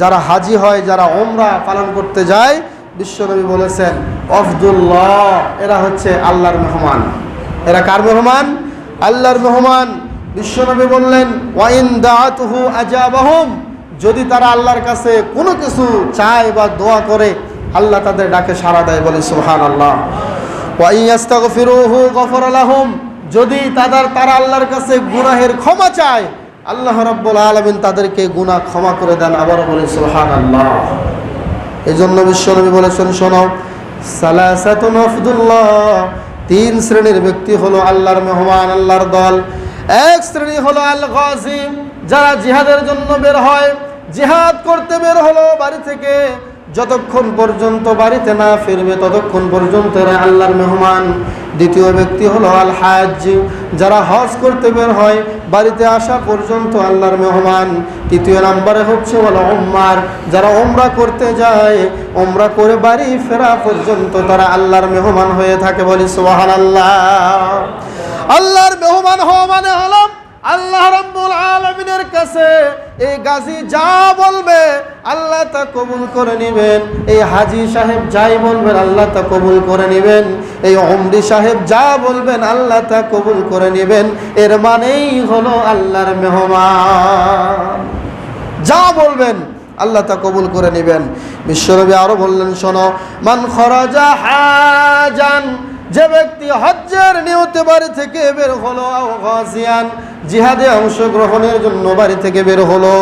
যারা হাজি হয়, যারা ওমরা পালন করতে যায়, বিশ্বনবী বলেছেন, অফদুল্লাহ এরা হচ্ছে আল্লাহর মেহমান। এরা কার মেহমান? আল্লাহর মেহমান। বিশ্বনবী বললেন, ওয়াইন দাতুহু আজাবাহুম যদি তারা আল্লাহর কাছে কোনো কিছু চায় বা দোয়া করে, আল্লাহ তাদের ডাকে সাড়া দেয়, বলে সুহান আল্লাহ ওয়াইয়াস্তাগফিরুহু গফর লাহুম যদি তাদের তারা আল্লাহর কাছে গুনাহের ক্ষমা চায় আল্লাহ রাব্বুল আলামিন তাদেরকে গুনাহ ক্ষমা করে দেন আবার বলে সোহান আল্লাহ এই জন্য বিশ্বনবী বলেছেন, শোনো, সালাসাতুন আফদুল্লাহ, তিন শ্রেণির ব্যক্তি হলো আল্লাহর মেহমান, আল্লাহর দল। এক শ্রেণি হলো আল গাজিম যারা জিহাদের জন্য বের হয়, জিহাদ করতে বের হলো বাড়ি থেকে। যতক্ষণ পর্যন্ত বাড়িতে না ফিরবে, ততক্ষণ পর্যন্ত এরা আল্লাহর মেহমান। দ্বিতীয় ব্যক্তি হলো আল হাজ যারা হজ করতে বের হয়, বাড়িতে আসা পর্যন্ত আল্লাহর মেহমান। তৃতীয় নাম্বারে হচ্ছে বলো ওম্মার যারা ওমরা করতে যায় ওমরা করে বাড়ি ফেরা পর্যন্ত তারা আল্লাহর মেহমান হয়ে থাকে বলি সোহান আল্লাহ আল্লাহর মেহমান হওয়া মানে হলো আল্লাহ রব্বুল আলমিনের কাছে এই গাজী যা বলবে তা কবুল করে নেবেন। এই হাজি সাহেব যাই বলবেন, আল্লাহ তা কবুল করে নেবেন। এই অমরি সাহেব যা বলবেন, আল্লাহ তা কবুল করে নেবেন। এর মানেই হলো আল্লাহর মেহমান। যা বলবেন, আল্লাহ তা কবুল করে নেবেন। বিশ্বনবী আরও বললেন, শোনো, মান খরাজা হাজান যে ব্যক্তি হজ্জের নিয়তে বাড়ি থেকে বের হলো গাজিয়ান, জিহাদে অংশগ্রহণের জন্য বাড়ি থেকে বের হলো।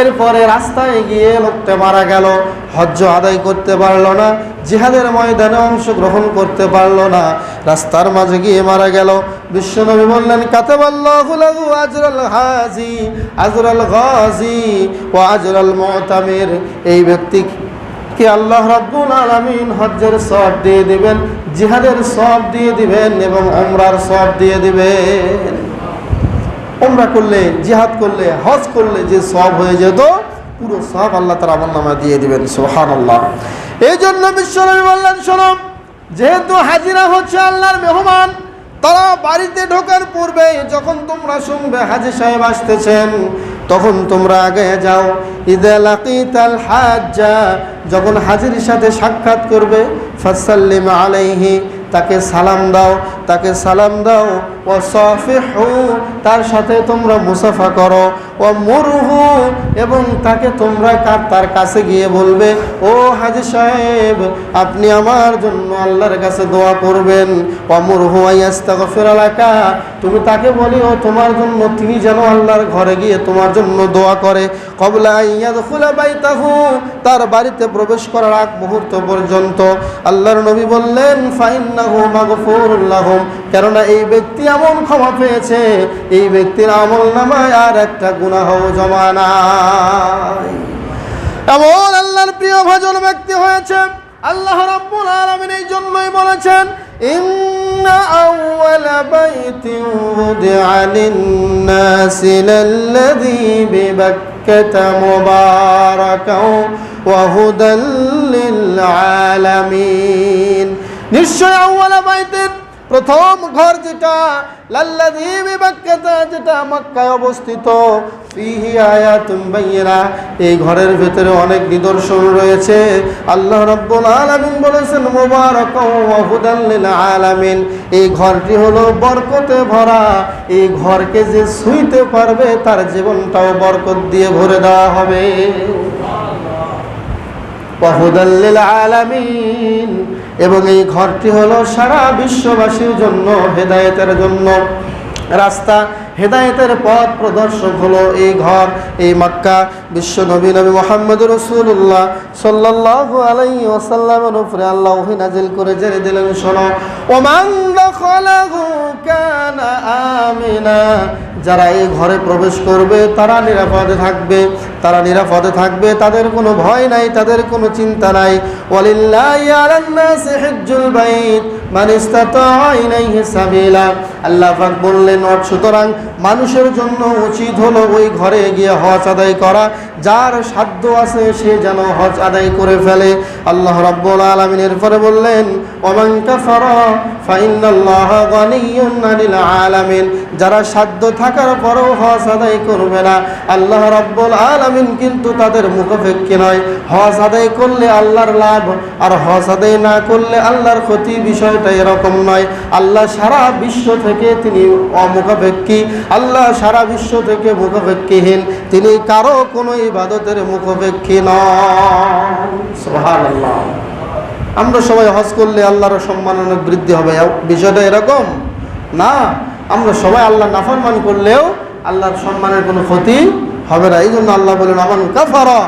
এরপরে রাস্তায় গিয়ে লোকটা মারা গেল। হজ্জ আদায় করতে পারল না, জিহাদের ময়দানে অংশগ্রহণ করতে পারল না। রাস্তার মাঝে গিয়ে মারা গেল। বিশ্বনবী বললেন লাহু আজরাল হাজি, আজরাল গাজি ও আজরাল মুতামির। এই ব্যক্তি কি আল্লাহ রাব্বুল আলামিন হজ্জের সব দিয়ে দিবেন, জিহাদের সব দিয়ে দিবেন এবং ওমরার সব দিয়ে দিবেন। ওমরা করলে, জিহাদ করলে, হজ করলে যে সব হয়ে যেত, পুরো সব আল্লাহ তার আমল নামা দিয়ে দিবেন সোহান আল্লাহ এই জন্য বিশ্বনবী বললেন, শোনো, যেহেতু হাজিরা হচ্ছে আল্লাহর মেহমান, তারা বাড়িতে ঢোকার পূর্বে যখন তোমরা শুনবে হাজি সাহেব আসতেছেন তখন তোমরা আগে যাও। ঈদ আল হাজ্জা যখন হাজির সাথে সাক্ষাৎ করবে, ফাসাল্লিম আলাইহি, তাকে সালাম দাও। তাকে সালাম দাও। ও সফিহু তার সাথে তোমরা মুসাফা করো। ও মুরহু এবং তাকে তোমরা তার কাছে গিয়ে বলবে, ও হাজি সাহেব, আপনি আমার জন্য আল্লাহর কাছে দোয়া করবেন। ও মুরহু আইয়াস্তাগফির আলাকা তুমি তাকে বলিও তোমার জন্য তিনি যেন আল্লাহর ঘরে গিয়ে তোমার জন্য দোয়া করে। কবলা ইয়াদখুলা বাইতাহু, তার বাড়িতে প্রবেশ করার আগ মুহূর্ত পর্যন্ত আল্লাহর নবী বললেন, ফাইন্নাহু মাগফুরুল লাহুম কেননা এই ব্যক্তি এমন ক্ষমা পেয়েছে, এই ব্যক্তির আমল নামায় আর একটা গুনাহ জমা নাই। এমন আল্লাহর প্রিয় ভজন ব্যক্তি হয়েছে, আল্লাহ রাব্বুল আলামিন এই জন্যই বলেছেন আউওয়ালা বাইতিন উদিআ লিন-নাসি লাল্লাযী বিবাক্কাতা মুবারাকাও ওয়া হুদাল লিল-আলামিন। নিশ্চয় আউওয়ালা বাইতিন প্রথম ঘর যেটা, লাল্লাযী বিবাক্কাতা যেটা মক্কায় অবস্থিত, ফিহি আয়াতুম বাইয়িনা। এই ঘরের ভেতরে অনেক নিদর্শন রয়েছে। আল্লাহ রাব্বুল আলামিন বলেছেন, মুবারাকাও ওয়া হুদাল আলামিন। এই ঘরটি হলো বরকতে ভরা। এই ঘরকে যে ছুঁইতে পারবে, তার জীবনটাও বরকত দিয়ে ভরে দেওয়া হবে। এবং এই ঘরটি হলো সারা বিশ্ববাসীর জন্য হেদায়েতের জন্য। রাস্তা। হেদায়েতের পথ প্রদর্শক হলো এই ঘর, এই মক্কা। বিশ্ব নবী নবী মোহাম্মদ রসুল্লাহ সাল্লাল্লাহু আলাইহি ওয়াসাল্লামের উপরে আল্লাহ নাজিল করে জেনে দিলেন, শোনো। ওমান আমিনা। যারা এই ঘরে প্রবেশ করবে, তারা নিরাপদে থাকবে। তারা নিরাপদে থাকবে, তাদের কোনো ভয় নাই, তাদের কোনো চিন্তা নাই। ওয়ালিল্লাহি আল্লাহ পাক বললেন "অর সুতরাং মানুষের জন্য উচিত হলো ওই ঘরে গিয়ে হজ আদায় করা। যার সাধ্য আছে সে যেন হজ আদায় করে ফেলে। আল্লাহ রাব্বুল আলামিন এরপরে বললেন আলামিন। যারা সাধ্য থাকার পরেও হজ আদায় করবে না, আল্লাহ রাব্বুল আলামিন কিন্তু তাদের মুখাপেক্ষী নয়। হজ আদায় করলে আল্লাহর লাভ, আর হজ আদায় না করলে আল্লাহর ক্ষতি বিষয়টা এরকম নয়। আল্লাহ সারা বিশ্ব থেকে তিনি অমুখাপেক্ষী। আল্লাহ সারা বিশ্ব থেকে মুখাপেক্ষীহীন। তিনি কারও কোনো ইবাদতের মুখাপেক্ষী নয় আমরা সবাই হজ করলে আল্লাহর সম্মান অনেক বৃদ্ধি হবে। বিষয়টা এরকম না। আমরা সবাই আল্লাহ নাফরমান করলেও আল্লাহর সম্মানের কোনো ক্ষতি হবে না। এই জন্য আল্লাহ বলেন আমান কাফারা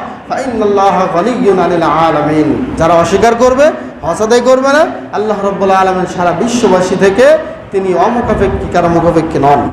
আলামিন। যারা অস্বীকার করবে হজ করবে না। আল্লাহ রব্বুল্লাহ আলমের সারা বিশ্ববাসী থেকে তিনি অমুখাপেক্ষী কারও মুখাপেক্ষী নন।